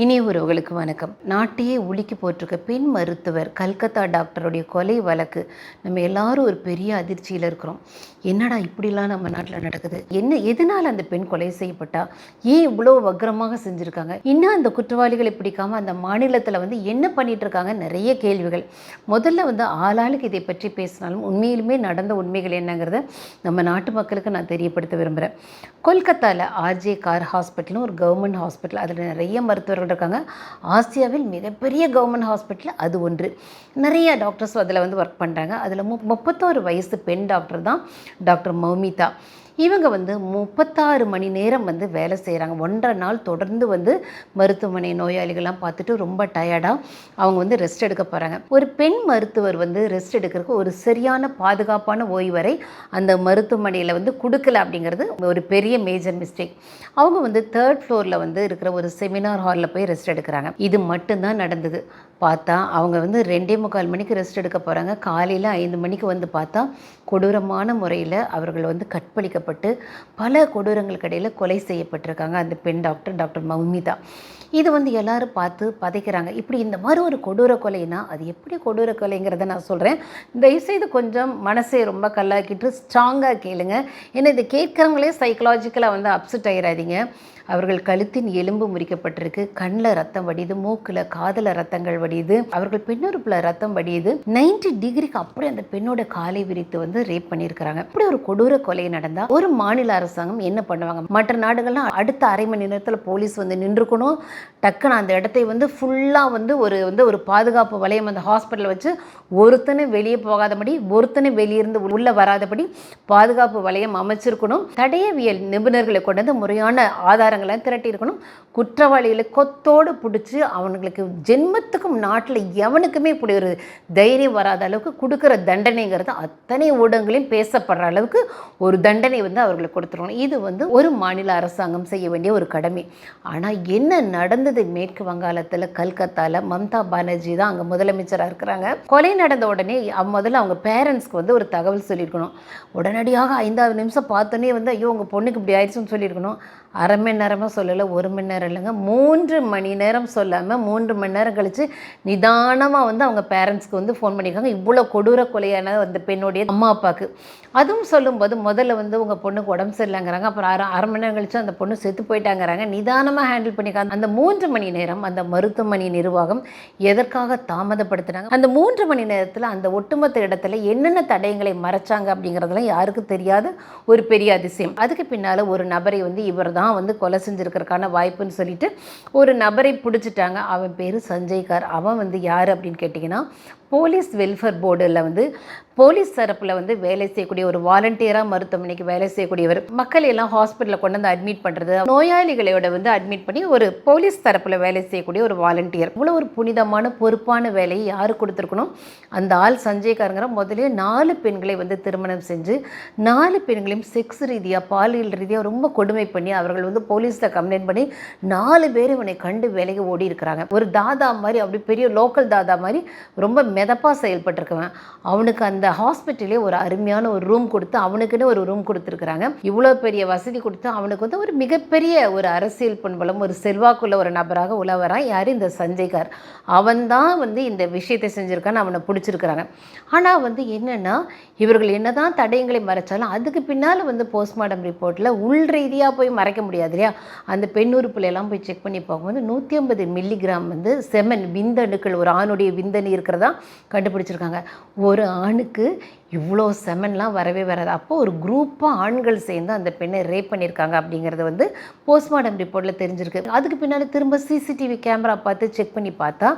இனிய உறவுகளுக்கு வணக்கம். நாட்டையே உலுக்கி போட்டிருக்க பெண் மருத்துவர் கல்கத்தா டாக்டருடைய கொலை வழக்கு நம்ம எல்லாரும் ஒரு பெரிய அதிர்ச்சியில் இருக்கிறோம். என்னடா இப்படிலாம் நம்ம நாட்டில் நடக்குது? என்ன எதனால் அந்த பெண் கொலை செய்யப்பட்டா? ஏன் இவ்வளோ வக்ரமாக செஞ்சுருக்காங்க? இன்னும் அந்த குற்றவாளிகளை பிடிக்காம அந்த மாநிலத்தில் வந்து என்ன பண்ணிட்டு இருக்காங்க நிறைய கேள்விகள். முதல்ல வந்து ஆளாளுக்கு இதை பற்றி பேசினாலும் உண்மையிலுமே நடந்த உண்மைகள் என்னங்கிறத நம்ம நாட்டு மக்களுக்கு நான் தெரியப்படுத்த விரும்புகிறேன் கொல்கத்தாவில் ஆர்ஜே கார் ஹாஸ்பிட்டல்னு ஒரு கவர்மெண்ட் ஹாஸ்பிட்டல் அதில் நிறைய மருத்துவர்கள் இருக்காங்க ஆசியாவில் மிகப்பெரிய கவர்மெண்ட் ஹாஸ்பிட்டல் அது ஒன்று. நிறைய டாக்டர்ஸ் அதில் வந்து ஒர்க் பண்ணுறாங்க அதில் மு முப்பத்தோரு வயசு பெண் டாக்டர் தான் டாக்டர் மௌமிதா. இவங்க வந்து முப்பத்தாறு மணி நேரம் வந்து வேலை செய்கிறாங்க ஒன்றரை நாள் தொடர்ந்து வந்து மருத்துவமனை நோயாளிகள்லாம் பார்த்துட்டு ரொம்ப டயர்டாக அவங்க வந்து ரெஸ்ட் எடுக்க போகிறாங்க ஒரு பெண் மருத்துவர் வந்து ரெஸ்ட் எடுக்கிறதுக்கு ஒரு சரியான பாதுகாப்பான ஓய்வரை அந்த மருத்துவமனையில் வந்து கொடுக்கல அப்படிங்கிறது ஒரு பெரிய மேஜர் மிஸ்டேக் அவங்க வந்து தேர்ட் ஃப்ளோரில் வந்து இருக்கிற ஒரு செமினார் ஹாலில் போய் ரெஸ்ட் எடுக்கிறாங்க. இது மட்டும்தான் நடந்தது. பார்த்தா அவங்க வந்து ரெண்டே முக்கால் மணிக்கு ரெஸ்ட் எடுக்க போகிறாங்க காலையில் ஐந்து மணிக்கு வந்து பார்த்தா கொடூரமான முறையில் அவர்கள் வந்து கற்பழிக்கப்பட்டு பல கொடூரங்களுக்கு இடையில் கொலை செய்யப்பட்டிருக்காங்க அந்த பெண் டாக்டர் டாக்டர் மௌமிதா. இது வந்து எல்லாரும் பார்த்து பதைக்கிறாங்க. இப்படி இந்த மாதிரி ஒரு கொடூர கொலைனா அது எப்படி கொடூர கொலைங்கிறத நான் சொல்கிறேன் தயவுசெய்து கொஞ்சம் மனசை ரொம்ப கல்லாக்கிட்டு ஸ்ட்ராங்காக கேளுங்க. ஏன்னா இதை கேட்குறவங்களே சைக்கலாஜிக்கலாக வந்து அப்செட் ஆகிடாதீங்க அவர்கள் கழுத்தின் எலும்பு முறிக்கப்பட்டிருக்கு கண்ணில் ரத்தம் வடியுது மூக்கில் காதில் ரத்தங்கள் வடியுது. அவர்கள் பெண்ணுறுப்பில் ரத்தம் வடியுது. 90 டிகிரிக்கு அப்படியே அந்த பெண்ணோட காலை விரித்து வந்து ரேப் பண்ணியிருக்கிறாங்க. இப்படி ஒரு கொடூர கொலை நடந்தால் ஒரு மாநில அரசாங்கம் என்ன பண்ணுவாங்க? மற்ற நாடுகள்லாம் அடுத்த அரை மணி நேரத்தில் போலீஸ் வந்து நின்றுக்கணும். டக்குன்னு அந்த இடத்தை வந்து ஃபுல்லாக வந்து ஒரு வந்து ஒரு பாதுகாப்பு வளையம் அந்த ஹாஸ்பிட்டலில் வச்சு ஒருத்தனை வெளியே போகாதபடி ஒருத்தனை வெளியிருந்து உள்ளே வராதபடி பாதுகாப்பு வளையம் அமைச்சிருக்கணும். தடயவியல் நிபுணர்களை கொண்டு வந்து முறையான ஆதாரங்களை திரட்டியிருக்கணும் குற்றவாளிகளை கொத்தோடு பிடிச்சி அவனுங்களுக்கு ஜென்மத்துக்கும் நாட்டில் எவனுக்குமே இப்படி ஒரு தைரியம் வராத அளவுக்கு கொடுக்குற தண்டனைங்கிறது அத்தனை ஊடகங்களையும் பேசப்படுற அளவுக்கு ஒரு தண்டனை வந்து அவர்களுக்கு கொடுத்துருக்கணும். இது வந்து ஒரு மாநில அரசாங்கம் செய்ய வேண்டிய ஒரு கடமை. ஆனால் என்ன நடந்தது? மேற்கு வங்காளத்தில் கல்கத்தாவில் மம்தா பானர்ஜி தான் அங்கே முதலமைச்சராக இருக்கிறாங்க. கொலை நடந்த உடனே முதல்ல அவங்க பேரண்ட்ஸ்க்கு வந்து ஒரு தகவல் சொல்லியிருக்கணும். உடனடியாக ஐந்தாவது நிமிஷம் பார்த்தோன்னே வந்து ஐயோ உங்கள் பொண்ணுக்கு இப்படி ஆயிடுச்சுன்னு சொல்லியிருக்கணும். அரை மணி நேரமாக சொல்லலை ஒரு மணி நேரம் இல்லைங்க. மூன்று மணி நேரம் சொல்லாமல் மூன்று மணி நேரம் கழித்து நிதானமாக வந்து அவங்க பேரண்ட்ஸ்க்கு வந்து ஃபோன் பண்ணியிருக்காங்க. இவ்வளோ கொடூர கொலையான அந்த பெண்ணுடைய அம்மா அப்பாவுக்கு அதுவும் சொல்லும்போது முதல்ல வந்து உங்கள் பொண்ணுக்கு உடம்பு சரியில்லைங்கிறாங்க. அப்புறம் அரை அரை மணி நேரம் கழித்து அந்த பொண்ணு செத்து போயிட்டாங்கிறாங்க. நிதானமாக ஹேண்டில் பண்ணிக்காங்க அந்த மூன்று மணி நேரம் அந்த மருத்துவமனை நிர்வாகம் எதற்காக தாமதப்படுத்தினாங்க? அந்த மூன்று மணி நேரத்தில் அந்த ஒட்டுமொத்த இடத்துல என்னென்ன தடயங்களை மறைச்சாங்க அப்படிங்கிறதெல்லாம் யாருக்கும் தெரியாத ஒரு பெரிய அதிசயம். அதுக்கு பின்னால் ஒரு நபரை வந்து இவர் தான் வந்து கொலை செஞ்சுருக்கிறதுக்கான வாய்ப்புன்னு சொல்லிட்டு ஒரு நபரை பிடிச்சிட்டாங்க. அவன் பேர் சஞ்சய் கார் அவன் வந்து யார் அப்படின்னு கேட்டிங்கன்னா போலீஸ் வெல்ஃபேர் போர்டில் வந்து போலீஸ் தரப்பில் வந்து வேலை செய்யக்கூடிய ஒரு வாலண்டியராக மருத்துவமனைக்கு வேலை செய்யக்கூடியவர் மக்கள் எல்லாம் ஹாஸ்பிட்டலில் கொண்டு வந்து அட்மிட் பண்ணுறது நோயாளிகளோட வந்து அட்மிட் பண்ணி ஒரு போலீஸ் தரப்பில் வேலை செய்யக்கூடிய ஒரு வாலண்டியர். இவ்வளோ ஒரு புனிதமான பொறுப்பான வேலையை யார் கொடுத்துருக்கணும்? அந்த ஆள் சஞ்சய்காரங்கிற முதலே நாலு பெண்களை வந்து திருமணம் செஞ்சு நாலு பெண்களையும் செக்ஸ் ரீதியாக பாலியல் ரீதியாக ரொம்ப கொடுமை பண்ணி அவர்கள் வந்து போலீஸில் கம்ப்ளைண்ட் பண்ணி நாலு பேர் இவனை கண்டு வேலைக்கு ஓடி இருக்கிறாங்க ஒரு தாதா மாதிரி அப்படி பெரிய லோக்கல் தாதா மாதிரி ரொம்ப மெதப்பாக செயல்பட்டிருக்கவன். அவனுக்கு அந்த ஹாஸ்பிட்டலே ஒரு அருமையான ஒரு ரூம் கொடுத்து அவனுக்குன்னு ஒரு ரூம் கொடுத்துருக்குறாங்க. இவ்வளோ பெரிய வசதி கொடுத்து அவனுக்கு வந்து ஒரு மிகப்பெரிய ஒரு அரசியல் பண்பலம் ஒரு செல்வாக்குள்ள ஒரு நபராக உழவரான் யார்? இந்த சஞ்சய்கார். அவன்தான் வந்து இந்த விஷயத்தை செஞ்சுருக்கான்னு அவனை பிடிச்சிருக்கிறாங்க. ஆனால் வந்து என்னென்னா இவர்கள் என்னதான் தடயங்களை மறைச்சாலும் அதுக்கு பின்னால் வந்து போஸ்ட்மார்ட்டம் ரிப்போர்ட்டில் உள் ரீதியாக போய் மறைக்க முடியாது இல்லையா? அந்த பெண் உறுப்புல எல்லாம் போய் செக் பண்ணி பார்க்கும்போது நூற்றி ஐம்பது மில்லிகிராம் வந்து செமன் விந்தணுக்கள் ஒரு ஆணுடைய விந்தணி இருக்கிறதா? கண்டுபிடிச்சிருக்காங்க. ஒரு ஆணுக்கு இவ்வளோ செமன்லாம் வரவே வராது. அப்போது ஒரு குரூப்பாக ஆண்கள் சேர்ந்து அந்த பெண்ணை ரேப் பண்ணியிருக்காங்க அப்படிங்கிறது வந்து போஸ்ட்மார்ட்டம் ரிப்போர்ட்டில் தெரிஞ்சிருக்கு. அதுக்கு பின்னால் திரும்ப சிசிடிவி கேமரா பார்த்து செக் பண்ணி பார்த்தா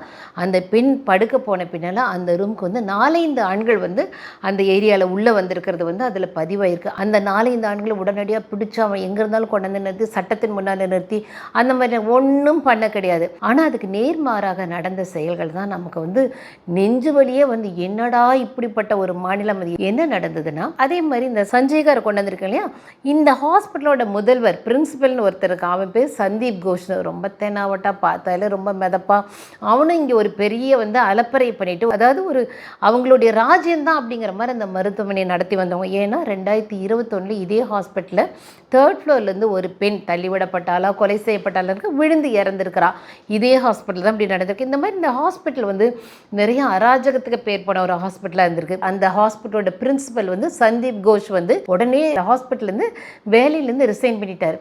அந்த பெண் படுக்க போன பின்னால் அந்த ரூமுக்கு வந்து நாலைந்து ஆண்கள் வந்து அந்த ஏரியாவில் உள்ளே வந்திருக்கிறது வந்து அதில் பதிவாயிருக்கு. அந்த நாலைந்து ஆண்களை உடனடியாக பிடிச்சி அவன் எங்கே இருந்தாலும் கொண்டாந்து நிறுத்தி சட்டத்தின் முன்னால் நிறுத்தி அந்த மாதிரி ஒன்றும் பண்ண கிடையாது. ஆனால் அதுக்கு நேர்மாறாக நடந்த செயல்கள் தான் நமக்கு வந்து நெஞ்சு வழியே வந்து என்னடா இப்படிப்பட்ட ஒரு மாநிலம் வந்து என்ன நடந்ததுன்னா அதே மாதிரி இந்த சஞ்சய்கார் கொண்டு வந்திருக்கேன் இல்லையா? இந்த ஹாஸ்பிட்டலோட முதல்வர் பிரின்சிபல்னு ஒருத்தர் அவன் பேர் சந்தீப் கோஷ்னு ரொம்ப தென்னாவட்டாக பார்த்தால ரொம்ப மிதப்பா. அவனும் இங்கே ஒரு பெரிய வந்து அலப்பறை பண்ணிட்டு அதாவது ஒரு அவங்களுடைய ராஜ்யம்தான் அப்படிங்கிற மாதிரி அந்த மருத்துவமனையை நடத்தி வந்தவங்க. ஏன்னா ரெண்டாயிரத்தி இருபத்தொன்னில் இதே ஹாஸ்பிட்டலில் தேர்ட் ஃப்ளோர்லேருந்து ஒரு பெண் தள்ளிவிடப்பட்டாலா கொலை செய்யப்பட்டாலும் விழுந்து இறந்துருக்கிறா. இதே ஹாஸ்பிட்டல் தான் இப்படி நடந்திருக்கு. இந்த மாதிரி இந்த ஹாஸ்பிட்டல் வந்து நிறைய அராஜகத்துக்கு பேர் போன ஒரு ஹாஸ்பிட்டலாக இருந்திருக்கு. அந்த ஹாஸ்பிட்டல் ஹாஸ்பிட்டலோட பிரின்சிபல் வந்து சந்தீப் கோஷ் வந்து உடனே ஹாஸ்பிட்டல்லேருந்து வேலையிலேருந்து ரிசைன் பண்ணிட்டார்.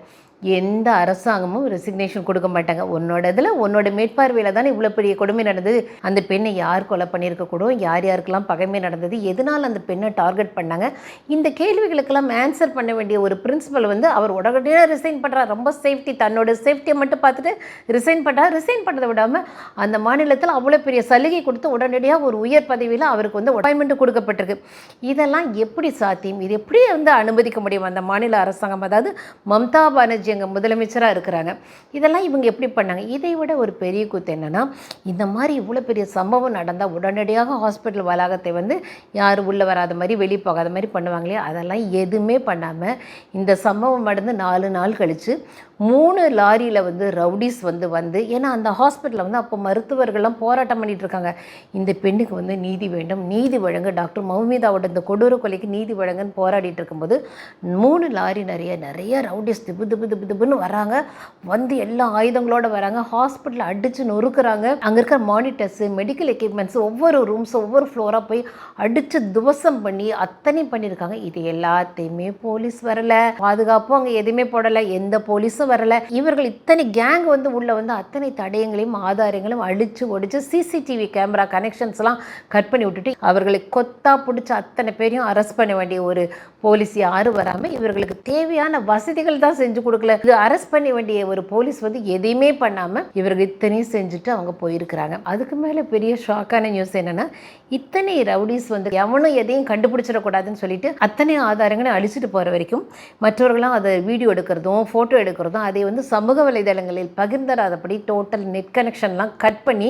எந்த அரசாங்கமும் ரெசிக்னேஷன் கொடுக்க மாட்டாங்க. உன்னோட இதில் உன்னோட மேற்பார்வையில் தானே இவ்வளோ பெரிய கொடுமை நடந்தது. அந்த பெண்ணை யார் கொலை பண்ணியிருக்கக்கூடும் யார் யாருக்கெல்லாம் பகைமை நடந்தது? எதனால் அந்த பெண்ணை டார்கெட் பண்ணாங்க? இந்த கேள்விகளுக்கெல்லாம் ஆன்சர் பண்ண வேண்டிய ஒரு பிரின்சிபல் வந்து அவர் உடனடியாக ரிசைன் பண்ணுறார் ரொம்ப சேஃப்டி தன்னோட சேஃப்டியை மட்டும் பார்த்துட்டு ரிசைன் பண்ணுறார் ரிசைன் பண்ணதை விடாமல் அந்த மாநிலத்தில் அவ்வளோ பெரிய சலுகை கொடுத்து உடனடியாக ஒரு உயர் பதவியில் அவருக்கு வந்து அப்பாயின்மெண்ட் கொடுக்கப்பட்டிருக்கு. இதெல்லாம் எப்படி சாத்தியம்? இது எப்படி வந்து அனுமதிக்க முடியும் அந்த மாநில அரசாங்கம்? அதாவது மம்தா பானர்ஜி அங்கே முதலமைச்சராக இருக்கிறாங்க. இதெல்லாம் இவங்க எப்படி பண்ணாங்க? இதை விட ஒரு பெரிய கூத்து என்னென்னா இந்த மாதிரி இவ்வளோ பெரிய சம்பவம் நடந்தால் உடனடியாக ஹாஸ்பிட்டல் வளாகத்தை வந்து யாரும் உள்ளே வராத மாதிரி வெளியே போகாத மாதிரி பண்ணுவாங்களே அதெல்லாம் எதுவுமே பண்ணாமல் இந்த சம்பவம் நடந்து நாலு நாள் கழித்து மூணு லாரியில் வந்து ரவுடிஸ் வந்து வந்து ஏன்னா அந்த ஹாஸ்பிட்டலில் வந்து அப்போ மருத்துவர்கள்லாம் போராட்டம் பண்ணிகிட்டு இருக்காங்க. இந்த பெண்ணுக்கு வந்து நீதி வேண்டும் நீதி வழங்க டாக்டர் மௌமிதாவோட இந்த கொடூர கொலைக்கு நீதி வழங்கன்னு போராடிட்டு இருக்கும்போது மூணு லாரி நிறைய நிறைய ரவுடிஸ் திபு திபு திபு வராங்க. வந்து எல்லா ஆயுதங்களோட வராங்க. ஹாஸ்பிட்டலில் அடித்து நொறுக்குறாங்க. அங்கே இருக்கிற மானிட்டர்ஸு மெடிக்கல் எக்யூப்மெண்ட்ஸ் ஒவ்வொரு ரூம்ஸ் ஒவ்வொரு ஃப்ளோராக போய் அடித்து துவசம் பண்ணி அத்தனை பண்ணியிருக்காங்க. இது எல்லாத்தையுமே போலீஸ் வரல. பாதுகாப்பும் அங்கே எதுவுமே போடலை. எந்த போலீஸும் வரல. இவர்கள் இத்தனை கேங் வந்து உள்ள வந்து அத்தனை தடயங்களையும் ஆதாரங்களையும் அழிச்சு ஒடிச்சு சிசிடிவி கேமரா கனெக்ஷன்ஸ்லாம் கட் பண்ணி விட்டுட்டு அவர்களை கொத்தா பிடிச்ச அத்தனை பேரையும் அரெஸ்ட் பண்ண வேண்டிய ஒரு போலீஸ் யாரும் வராமல் இவர்களுக்கு தேவையான வசதிகள் தான் செஞ்சு கொடுக்க கொடுக்கல இது அரெஸ்ட் பண்ண வேண்டிய ஒரு போலீஸ் வந்து எதையுமே பண்ணாமல் இவர்கள் இத்தனையும் செஞ்சுட்டு அவங்க போயிருக்கிறாங்க. அதுக்கு மேலே பெரிய ஷாக்கான நியூஸ் என்னன்னா இத்தனை ரவுடிஸ் வந்து எவனும் எதையும் கண்டுபிடிச்சிடக்கூடாதுன்னு சொல்லிட்டு அத்தனை ஆதாரங்களை அழிச்சிட்டு போகிற வரைக்கும் மற்றவர்களும் அதை வீடியோ எடுக்கிறதும் ஃபோட்டோ எடுக்கிறதும் அதை வந்து சமூக வலைதளங்களில் பகிர்ந்தராதபடி டோட்டல் நெட் கனெக்ஷன்லாம் கட் பண்ணி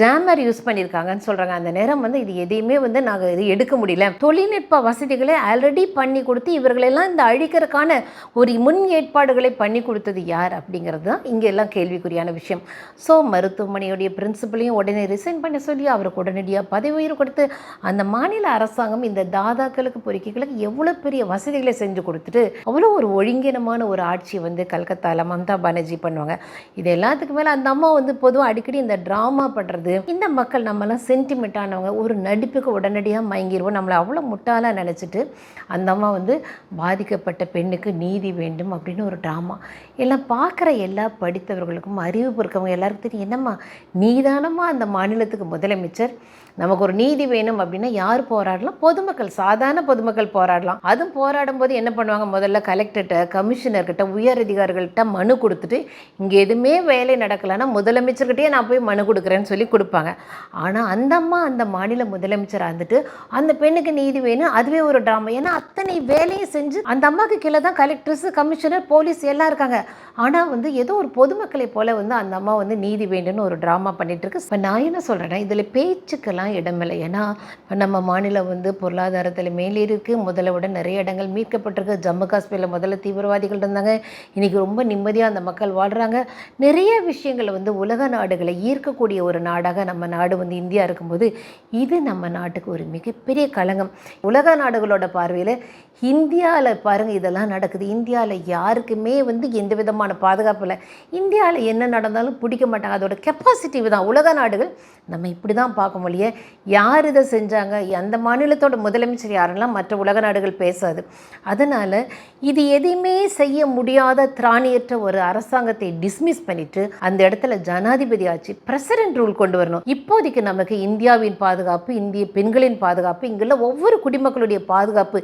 ஜாமர் யூஸ் பண்ணியிருக்காங்கன்னு சொல்கிறாங்க அந்த நேரம் வந்து இது எதையுமே வந்து நாங்கள் இது எடுக்க முடியல. தொழில்நுட்ப வசதிகளை ஆல்ரெடி பண்ணி கொடுத்து இவர்களெல்லாம் இந்த அழிக்கிறதுக்கான ஒரு முன் ஏற்பாடுகளை பண்ணி கொடுத்தது யார் அப்படிங்கிறது தான் இங்கே எல்லாம் கேள்விக்குறியான விஷயம். ஸோ மருத்துவமனையுடைய பிரின்சிபலையும் உடனே ரிசைன் பண்ண சொல்லி அவருக்கு உடனடியாக பதவி உயர்வு கொடுத்து அந்த மாநில அரசாங்கம் இந்த தாதாக்களுக்கு பொறுக்கிகளுக்கு எவ்வளோ பெரிய வசதிகளை செஞ்சு கொடுத்துட்டு அவ்வளோ ஒரு ஒழுங்கினமான ஒரு ஆட்சி வந்து கல்கத்தாவில் மம்தா பானர்ஜி பண்ணுவாங்க. இது எல்லாத்துக்கு மேலே அந்த அம்மா வந்து பொதுவாக அடிக்கடி இந்த ட்ராமா பண்ணுறது இந்த மக்கள் நம்மலாம் சென்டிமெண்ட்டானவங்க ஒரு நடிப்புக்கு உடனடியாக மயங்கிடுவோம் நம்மளை அவ்வளோ முட்டாளாக நினச்சிட்டு அந்த அம்மா வந்து பாதிக்கப்பட்ட பெண்ணுக்கு நீதி வேண்டும் அப்படின்னு ஒரு ட்ராமா ஆமாம் எல்லாம் பார்க்குற எல்லா படித்தவர்களுக்கும் அறிவு இருக்கவங்க எல்லாருக்கும் தெரியும். என்னம்மா நீதானம்மா அந்த மாநிலத்துக்கு முதலமைச்சர்? நமக்கு ஒரு நீதி வேணும் அப்படின்னா யார் போராடலாம்? பொதுமக்கள் சாதாரண பொதுமக்கள் போராடலாம். அதுவும் போராடும் போது என்ன பண்ணுவாங்க? முதல்ல கலெக்டர்கிட்ட கமிஷனர்கிட்ட உயர் அதிகாரிகள்கிட்ட மனு கொடுத்துட்டு இங்கே எதுவுமே வேலை நடக்கலைன்னா முதலமைச்சர்கிட்டயே நான் போய் மனு கொடுக்குறேன்னு சொல்லி கொடுப்பாங்க. ஆனால் அந்த அம்மா அந்த மாநில முதலமைச்சராக இருந்துட்டு அந்த பெண்ணுக்கு நீதி வேணும் அதுவே ஒரு ட்ராமா ஏன்னா அத்தனை வேலையும் செஞ்சு அந்த அம்மாவுக்கு கீழே தான் கலெக்டர்ஸ் கமிஷனர் போலீஸ் எல்லாம் இருக்காங்க. ஆனால் வந்து ஏதோ ஒரு பொதுமக்களை போல வந்து அந்த அம்மா வந்து நீதி வேண்டும்னு ஒரு ட்ராமா பண்ணிட்டு இருக்கு. இப்போ நான் என்ன சொல்கிறேன்னா இதில் பேச்சுக்கெல்லாம் இடமில்லை. ஏன்னா இப்போ நம்ம மாநிலம் வந்து பொருளாதாரத்தில் மேலே இருக்குது முதல்ல விட நிறைய இடங்கள் மீட்கப்பட்டிருக்கு. ஜம்மு காஷ்மீரில் முதல்ல தீவிரவாதிகள் இருந்தாங்க. இன்றைக்கி ரொம்ப நிம்மதியாக அந்த மக்கள் வாழ்கிறாங்க நிறைய விஷயங்களை வந்து உலக நாடுகளை ஈர்க்கக்கூடிய ஒரு நாடாக நம்ம நாடு வந்து இந்தியா இருக்கும்போது இது நம்ம நாட்டுக்கு ஒரு மிகப்பெரிய களங்கம். உலக நாடுகளோட பார்வையில் இந்தியாவில் பாருங்கள் இதெல்லாம் நடக்குது. இந்தியாவில் யாருக்குமே வந்து எந்த விதமான பாதுகாப்பு இல்லை. இந்தியாவில் என்ன நடந்தாலும் பிடிக்க மாட்டாங்க. அதோட கெப்பாசிட்டி தான். உலக நாடுகள் நம்ம இப்படி தான் பார்க்க முடிய யார் இதை செஞ்சாங்க? அந்த மாநிலத்தோட முதலமைச்சர் யாரெல்லாம் மற்ற உலக நாடுகள் பேசாது. அதனால் இது எதையுமே செய்ய முடியாத திராணியற்ற ஒரு அரசாங்கத்தை டிஸ்மிஸ் பண்ணிட்டு அந்த இடத்துல ஜனாதிபதி ஆட்சி பிரசிடென்ட் ரூல் கொண்டு வரணும். இப்போதைக்கு நமக்கு இந்தியாவின் பாதுகாப்பு இந்திய பெண்களின் பாதுகாப்பு இங்குள்ள ஒவ்வொரு குடிமக்களுடைய பாதுகாப்பு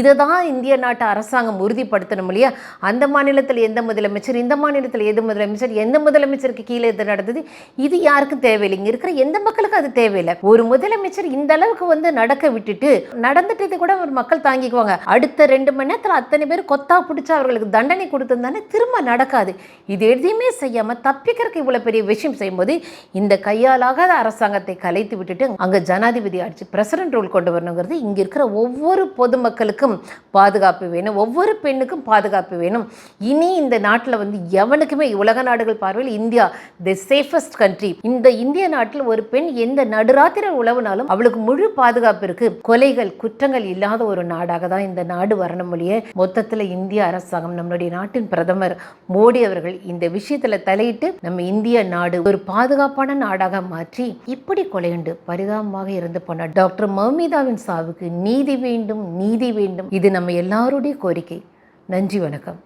இதை தான் இந்திய நாட்டு அரசாங்கம் உறுதிப்படுத்தணும் இல்லையா? அந்த மாநிலத்தில் எந்த முதலமைச்சர் இந்த மாநிலத்தில் எது முதலமைச்சர் எந்த முதலமைச்சருக்கு கீழே இது நடந்தது? இது யாருக்கும் தேவையில்லை. இங்கே இருக்கிற எந்த மக்களுக்கும் அது தேவையில்லை. ஒரு முதலமைச்சர் இந்த அளவுக்கு வந்து நடக்க விட்டுட்டு நடந்துட்டது கூட ஒரு மக்கள் தாங்கிக்குவாங்க. அடுத்த ரெண்டு மணி நேரத்தில் அத்தனை பேர் கொத்தா பிடிச்சி அவர்களுக்கு தண்டனை கொடுத்திருந்தானே திரும்ப நடக்காது. இது எதையுமே செய்யாமல் தப்பிக்கிறதுக்கு இவ்வளோ பெரிய விஷயம் செய்யும்போது இந்த கையாலாகாத அரசாங்கத்தை கலைத்து விட்டுட்டு அங்கே ஜனாதிபதி ஆட்சி பிரசிடென்ட் ரூல் கொண்டு வரணுங்கிறது இங்கே இருக்கிற ஒவ்வொரு பொதுமக்களுக்கும் பாதுகாப்பு வேணும். ஒவ்வொரு பெண்ணுக்கும் பாதுகாப்பு வேணும். இனி இந்த நாட்டில் வந்து எவனுக்குமே உலக நாடுகள் பார்வையில் இந்தியா தி சேஃபஸ்ட் கண்ட்ரி இந்த இந்திய நாட்டில் ஒரு பெண் எந்த நடுராத்திரி உழவுனாலும் அவளுக்கு முழு பாதுகாப்பு இருக்கு. கொலைகள் குற்றங்கள் இல்லாத ஒரு நாடாக தான் இந்த நாடு வரணும் மொழியே மொத்தத்தில் இந்திய அரசாங்கம் நம்மளுடைய நாட்டின் பிரதமர் மோடி அவர்கள் இந்த விஷயத்துல தலையிட்டு நம்ம இந்திய நாடு ஒரு பாதுகாப்பான நாடாக மாற்றி இப்படி கொலையுண்டு. பரிதாபமாக இருந்து போன டாக்டர் மௌமிதாவின் சாவுக்கு நீதி வேண்டும் நீதி வேண்டும். இது நம்ம எல்லாருடைய கோரிக்கை. நன்றி வணக்கம்.